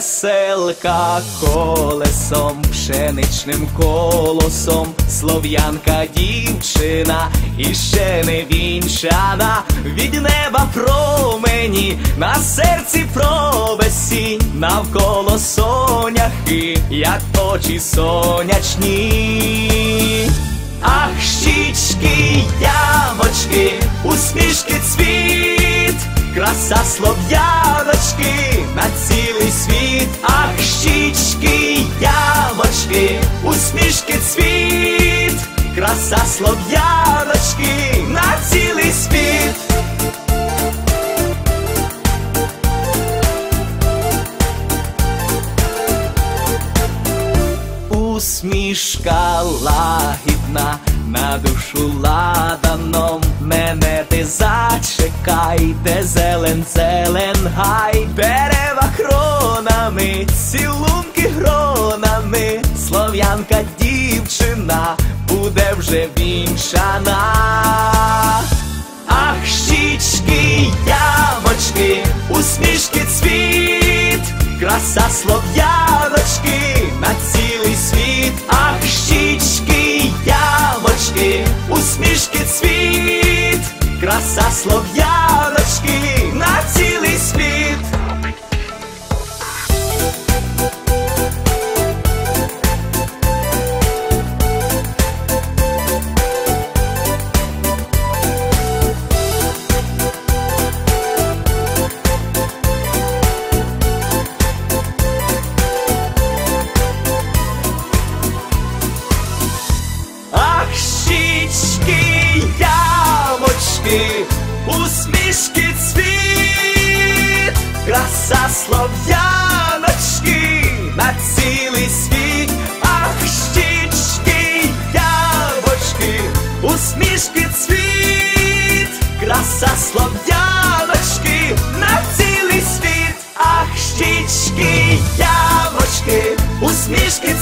веселка колесом, пшеничним колосом, слов'янка дівчина і ще не вінчана, від неба промені, на серці провесінь, навколо соняхи, як очі сонячні. Ах, щічки, ямочки, усмішки краса слов'яночки на цілий світ, ах, щічки, ямочки, усмішки цвіт, краса слов'яночки на цілий світ. Усмішка лагідна на душу ладаном, мене ти зачекай, де зелен, зелен гай, дерева хронами, цілунки гронами, слов'янка дівчина буде вже вінчана. Ах, щічки, ямочки, усмішки цвіт, краса слов'яночки на усмішки цвіт, краса слов'яночки наша слов'яночки на цілий світ, ах щічки, яблочки, усмішки цвіт, краса слов'яночки на цілий світ, ах щічки, яблочки, усмішки.